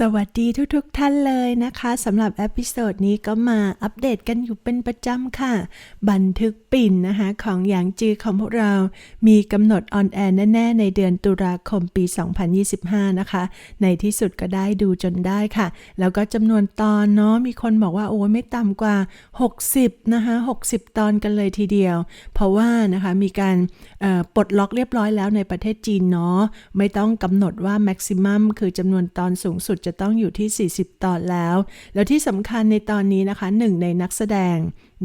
สวัสดีทุกๆทท่านเลยนะคะสำหรับเอพิโซดนี้ก็มาอัปเดตกันอยู่เป็นประจำค่ะ บันทึกปิ่นนะคะของหยางจือของพวกเรา มีกำหนดออนแอร์แน่ๆ ในเดือนตุลาคมปี 2025 นะคะ ในที่สุดก็ได้ดูจนได้ค่ะ แล้วก็จำนวนตอนเนาะมีคนบอกว่าโอ้ไม่ต่ำกว่า 60 นะคะ 60 ตอนกันเลยทีเดียว เพราะว่านะคะมีการปลดล็อกเรียบร้อยแล้วในประเทศจีนเนาะไม่ต้องกำหนดว่าแม็กซิมัมคือจำนวนตอนสูงสุดจะต้องอยู่ที่ 40 ตอนแล้ว แล้วที่สำคัญในตอนนี้นะคะหนึ่งในนักแสดง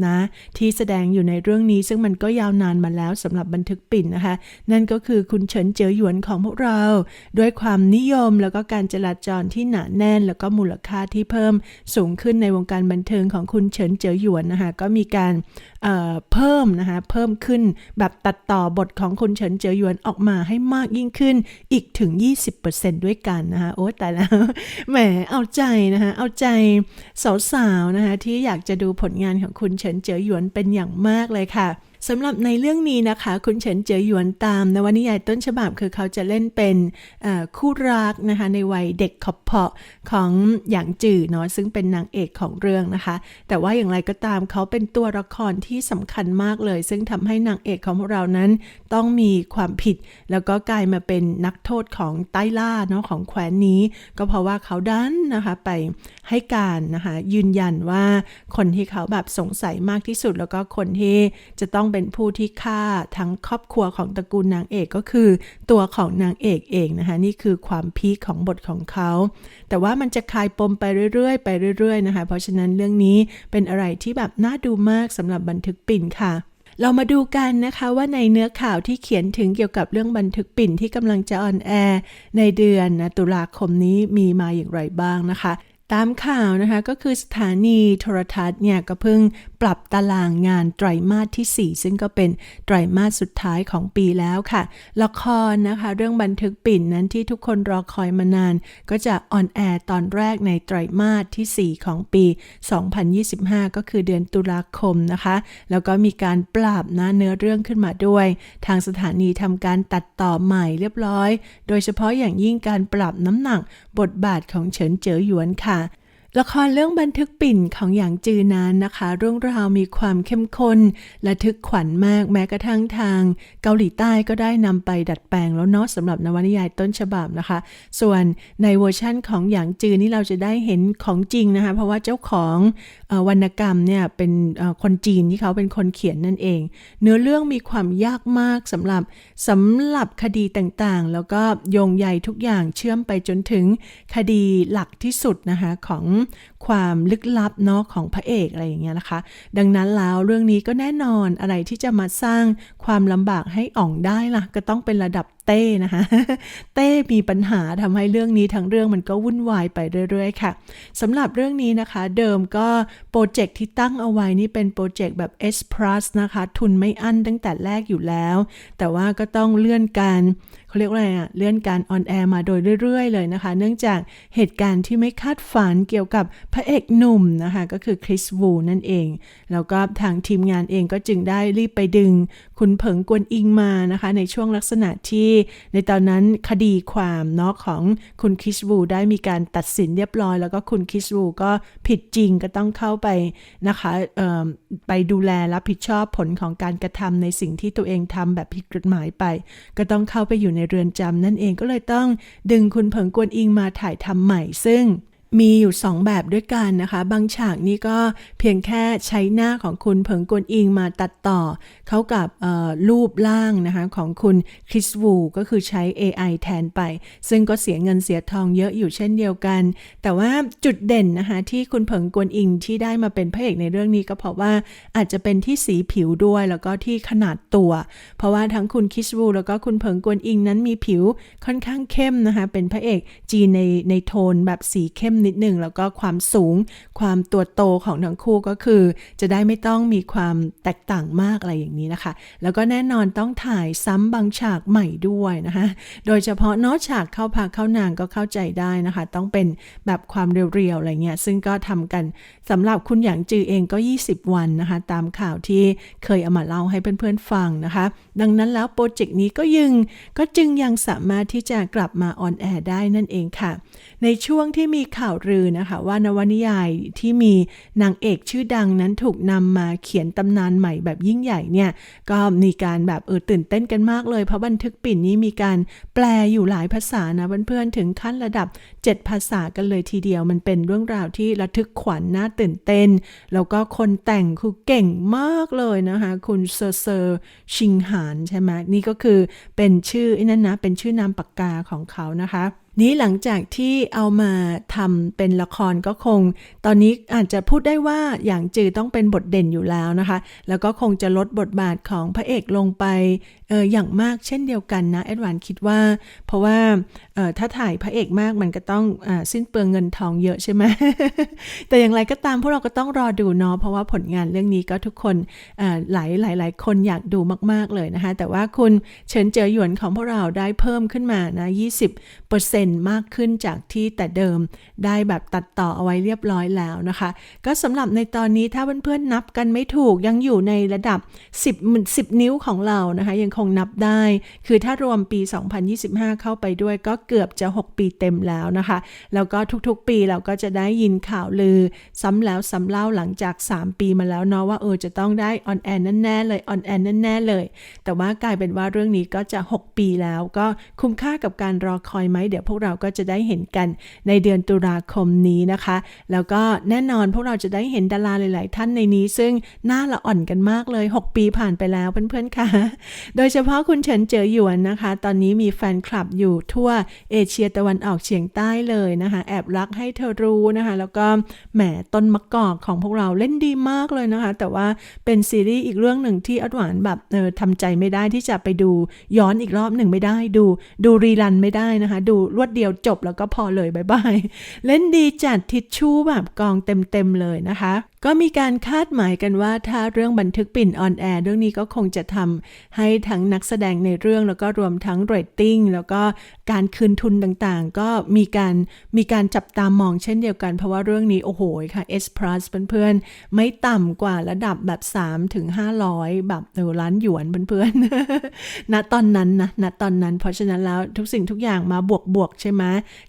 นะที่แสดงอยู่ในเรื่องนี้ซึ่งมันก็ยาวนานมาแล้วสำหรับบันทึกปิ่นนะคะ นั่นก็คือคุณเฉินเจ๋อหยวนของพวกเรา ด้วยความนิยมแล้วก็การจราจรที่หนาแน่น แล้วก็มูลค่าที่เพิ่มสูงขึ้นในวงการบันเทิงของคุณเฉินเจ๋อหยวนนะคะก็มีการเเพิ่มนะคะเพิ่มขึ้นแบบตัดต่อบทของคุณเฉินเจ๋อหยวนออกมาให้มากยิ่งขึ้นอีกถึง 20%ด้วยกันนะคะโอ้แต่แล้วแหมเอาใจนะคะเอาใจสาวๆนะคะที่อยากจะดูผลงานของคุณเฉินเจ๋อหยวนเป็นอย่างมากเลยค่ะ สำหรับในเรื่องนี้นะคะ คุณเฉินเจอหยวนตามนวนิยายต้นฉบับคือเขาจะเล่นเป็นคู่รักนะคะ ในวัยเด็กขอบเพาะของหยางจื่อเนาะซึ่งเป็นนางเอกของเรื่องนะคะ แต่ว่าอย่างไรก็ตามเขาเป็นตัวละครที่สำคัญมากเลย ซึ่งทำให้นางเอกของเรานั้นต้องมีความผิด แล้วก็กลายมาเป็นนักโทษของใต้ล่าเนาะของแคว้นนี้ ก็เพราะว่าเขาดันนะคะไปให้การนะคะยืนยันว่าคนที่เขาแบบสงสัยมากที่สุดแล้วก็คนที่จะต้องเป็นผู้ที่ฆ่าทั้งครอบครัวของตระกูลนางเอกก็คือ ตัวของนางเอกเองนะคะนี่คือความพีคของบทของเขา แต่ว่ามันจะคลายปมไปเรื่อยๆ ไปเรื่อยๆนะคะ เพราะฉะนั้นเรื่องนี้เป็นอะไรที่แบบน่าดูมากสำหรับบันทึกปิ่นค่ะเรามาดูกันนะคะว่าในเนื้อข่าวที่เขียนถึงเกี่ยวกับเรื่องบันทึกปิ่นที่กำลังจะออนแอร์ในเดือนนะตุลาคมนี้มีมาอย่างไรบ้างนะคะ ตามข่าวนะคะก็คือสถานีโทรทัศน์เนี่ยก็เพิ่งปรับตารางงานไตรมาสที่ 4 ซึ่งก็เป็นไตรมาสสุดท้ายของปีแล้วค่ะ ละครนะคะ เรื่องบันทึกปิ่นนั้นที่ทุกคนรอคอยมานาน ก็จะออนแอร์ตอนแรกในไตรมาสที่ 4 ของปี 2025 ก็คือเดือนตุลาคมนะคะ แล้วก็มีการปรับนะเนื้อเรื่องขึ้นมาด้วย ทางสถานีทำการตัดต่อใหม่เรียบร้อย โดยเฉพาะอย่างยิ่งการปรับน้ำหนักบทบาทของเฉินเจ๋อหยวนค่ะ ละครเรื่องบันทึกปิ่นของหยางจือนานนะคะ เรื่องราวมีความเข้มข้นและทึกขวัญมากแม้กระทั่งทาง เกาหลีใต้ก็ได้นำไปดัดแปลงแล้วเนาะสำหรับนวนิยายต้นฉบับนะคะ ส่วนในเวอร์ชั่นของหยางจือนี่เราจะได้เห็นของจริงนะคะ เพราะว่าเจ้าของวรรณกรรมเนี่ยเป็นคนจีนที่เขาเป็นคนเขียนนั่นเอง เนื้อเรื่องมีความยากมากสำหรับสำหรับคดีต่างๆ แล้วก็โยงใยทุกอย่างเชื่อมไปจนถึงคดีหลักที่สุดนะคะของความลึกลับเนาะของพระเอกอะไรอย่างเงี้ยนะคะ ดังนั้นแล้วเรื่องนี้ก็แน่นอนอะไรที่จะมาสร้างความลำบากให้อ่องได้ล่ะ ก็ต้องเป็นระดับเต้นะคะ เต้มีปัญหาทำให้เรื่องนี้ทั้งเรื่องมันก็วุ่นวายไปเรื่อยๆค่ะสำหรับเรื่องนี้นะคะ เดิมก็โปรเจกต์ที่ตั้งเอาไว้นี่เป็นโปรเจกต์แบบ S plus นะคะ ทุนไม่อั้นตั้งแต่แรกอยู่แล้ว แต่ว่าก็ต้องเลื่อนการเขาเรียกว่าอะไรอะเลื่อนการออนแอร์มาโดยเรื่อยๆ เลยนะคะ เนื่องจากเหตุการณ์ที่ไม่คาดฝันเกี่ยวกับพระเอกหนุ่มนะคะก็คือคริสวูนั่นเอง แล้วก็ทางทีมงานเองก็จึงได้รีบไปดึง คุณเผิงกวนอิงมานะคะ ในช่วงลักษณะที่ในตอนนั้นคดีความเนาะของคุณคริสวูได้มีการตัดสินเรียบร้อย แล้วก็คุณคริสวูก็ผิดจริงก็ต้องเข้าไปนะคะไปดูแลรับผิดชอบผลของการกระทำในสิ่งที่ตัวเองทำแบบผิดกฎหมายไป ก็ต้องเข้าไปอยู่ในเรือนจำนั่นเองก็เลยต้องดึงคุณเผิงกวนอิงมาถ่ายทำใหม่ซึ่ง มีอยู่2แบบด้วยกันนะคะ บางฉากนี่ก็เพียงแค่ใช้หน้าของคุณเผิงกวนอิงมาตัดต่อ เขากับรูปร่างนะคะของคุณคริสวูก็คือใช้ AI แทนไป ซึ่งก็เสียเงินเสียทองเยอะอยู่เช่นเดียวกัน แต่ว่าจุดเด่นนะคะที่คุณเผิงกวนอิงที่ได้มาเป็นพระเอกในเรื่องนี้ก็เพราะว่าอาจจะเป็นที่สีผิวด้วยแล้วก็ที่ขนาดตัว เพราะว่าทั้งคุณคริสวูแล้วก็คุณเผิงกวนอิงนั้นมีผิวค่อนข้างเข้มนะคะเป็นพระเอกจีนในในโทนแบบสีเข้มนิดหนึ่งแล้วก็ความสูง ความตัวโตของทั้งคู่ก็คือ จะได้ไม่ต้องมีความแตกต่างมากอะไรอย่างนี้นะคะ แล้วก็แน่นอนต้องถ่ายซ้ำบางฉากใหม่ด้วยนะคะโดยเฉพาะนอะฉากเข้าพักเข้านางก็เข้าใจได้นะคะ ต้องเป็นแบบความเรียวๆอะไรเงี้ยซึ่งก็ทำกันสำหรับคุณหยางจือเองก็ 20 วันนะคะ ตามข่าวที่เคยเอามาเล่าให้เพื่อนๆฟังนะคะ ดังนั้นแล้วโปรเจกต์นี้ก็ยังก็จึงยังสามารถที่จะกลับมาออนแอร์ได้นั่นเองค่ะ ในช่วงที่มีข่าวลือนะคะ ว่านวนิยายที่มีนางเอกชื่อดังนั้นถูกนำมาเขียนตำนานใหม่แบบยิ่งใหญ่เนี่ย ก็มีการแบบเออตื่นเต้นกันมากเลย เพราะบันทึกปิ่นนี้มีการแปลอยู่หลายภาษานะเพื่อนๆถึงขั้นระดับ 7 ภาษากันเลยทีเดียว มันเป็นเรื่องราวที่ระทึกขวัญน่าตื่นเต้น แล้วก็คนแต่งคือเก่งมากเลยนะคะ คุณเซอร์เซอร์ชิงหานใช่ไหมนี่ก็คือเป็นชื่อนั่นนะเป็นชื่อนามปากกาของเขานะคะ นี้หลังจากที่เอามาทำเป็นละครก็คง ตอนนี้อาจจะพูดได้ว่าอย่างจือต้องเป็นบทเด่นอยู่แล้วนะคะ แล้วก็คงจะลดบทบาทของพระเอกลงไปอออย่างมากเช่นเดียวกันนะเอ็ดวานคิดว่า เพราะว่าออถ้าถ่ายพระเอกมากมันก็ต้องอสิ้นเปลืองเงินทองเยอะใช่ไหมแต่อย่างไรก็ตามพวกเราก็ต้องรอดูเนาะเพราะว่าผลงานเรื่องนี้ก็ทุกคนหลายหลายหลายคนอยากดูมาก ๆเลยนะคะ แต่ว่าคุณเฉินเจอหยวนของพวกเราได้เพิ่มขึ้นมานะ20%มากขึ้นจากที่แต่เดิมได้แบบตัดต่อเอาไว้เรียบร้อยแล้วนะคะ ก็สำหรับในตอนนี้ถ้าเพื่อนๆนับกันไม่ถูกยังอยู่ในระดับ 10 10 นิ้วของเรานะคะ ยังคงนับได้ คือถ้ารวมปี 2025 เข้าไปด้วยก็เกือบจะ 6 ปีเต็มแล้วนะคะ แล้วก็ทุกๆปีเราก็จะได้ยินข่าวลือ ซ้ำแล้วซ้ำเล่าหลังจาก 3 ปีมาแล้วเนาะว่าเออจะต้องได้ออนแอร์แน่ๆเลยออนแอร์แน่ๆเลย แต่ว่ากลายเป็นว่าเรื่องนี้ก็จะ 6 ปีแล้วก็คุ้มค่ากับการรอคอยไหมเดี๋ยววกเราก็จะได้เห็นกันในเดือนตุลาคมนี้นะคะ แล้วก็แน่นอนพวกเราจะได้เห็นดาราหลาย ๆ ท่านในนี้ ซึ่งหน้าละอ่อนกันมากเลย 6 ปีผ่านไปแล้วเพื่อน ๆ ค่ะ โดยเฉพาะคุณเฉินเจอหยวนนะคะ ตอนนี้มีแฟนคลับอยู่ทั่วเอเชียตะวันออกเฉียงใต้เลยนะคะ แอบรักให้เธอรู้นะคะ แล้วก็แหมต้นมะกอกของพวกเราเล่นดีมากเลยนะคะ แต่ว่าเป็นซีรีส์อีกเรื่องหนึ่งที่อัดหวานแบบเออทำใจไม่ได้ที่จะไปดูย้อนอีกรอบหนึ่งไม่ได้ดู ดูรีรันไม่ได้นะคะ ดูรวดเดียวจบแล้วก็พอเลยบายบาย เล่นดีจัดทิชชู่แบบกองเต็มๆเลยนะคะ ก็มีการคาดหมายกันว่าถ้าเรื่องบันทึกปิ่นออนแอร์เรื่องนี้ก็คงจะทำให้ทั้งนักแสดงในเรื่องแล้วก็รวมทั้งเรตติ้งแล้วก็การคืนทุนต่างๆ ก็มีการมีการจับตามองเช่นเดียวกัน เพราะว่าเรื่องนี้โอ้โหค่ะ S plus เพื่อนๆ ไม่ต่ำกว่าระดับแบบ 3 ถึง 500 แบบเออล้านหยวนเพื่อนๆ ณตอนนั้นนะณตอนนั้น เพราะฉะนั้นแล้วทุกสิ่งทุกอย่างมาบวกๆใช่ไหม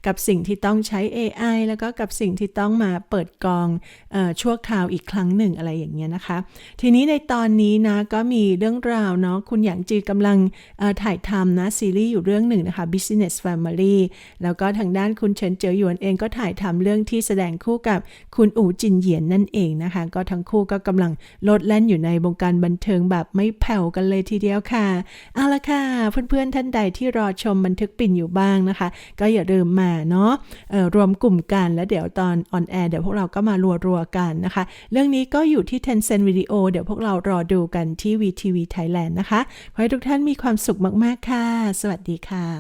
กับสิ่งที่ต้องใช้ AI แล้วก็กับสิ่งที่ต้องมาเปิดกองออชั่วคราวอีกครั้งหนึ่งอะไรอย่างเงี้ยนะคะ ทีนี้ในตอนนี้นะก็มีเรื่องราวเนาะคุณหยางจือกำลังถ่ายทำนะซีรีส์อยู่เรื่องหนึ่งนะคะ Business Family แล้วก็ทางด้านคุณเฉินเจ๋อหยวนเองก็ถ่ายทำเรื่องที่แสดงคู่กับคุณอู๋จินเหยียนนั่นเองนะคะ ก็ทั้งคู่ก็กำลังโลดแล่นอยู่ในวงการบันเทิงแบบไม่แผ่วกันเลยทีเดียวค่ะเอาละค่ะ เพื่อนๆท่านใดที่รอชมบันทึกปิ่นอยู่บ้างนะคะ ก็อย่าลืมมาเนาะรวมกลุ่มกันแล้วเดี๋ยวตอนออนแอร์เดี๋ยวพวกเราก็มารัวๆกันนะคะเรื่องนี้ก็อยู่ที่ Tencent Video เดี๋ยวพวกเรารอดูกันที่ VTV Thailand นะคะ ขอให้ทุกท่านมีความสุขมาก ๆ ค่ะ สวัสดีค่ะ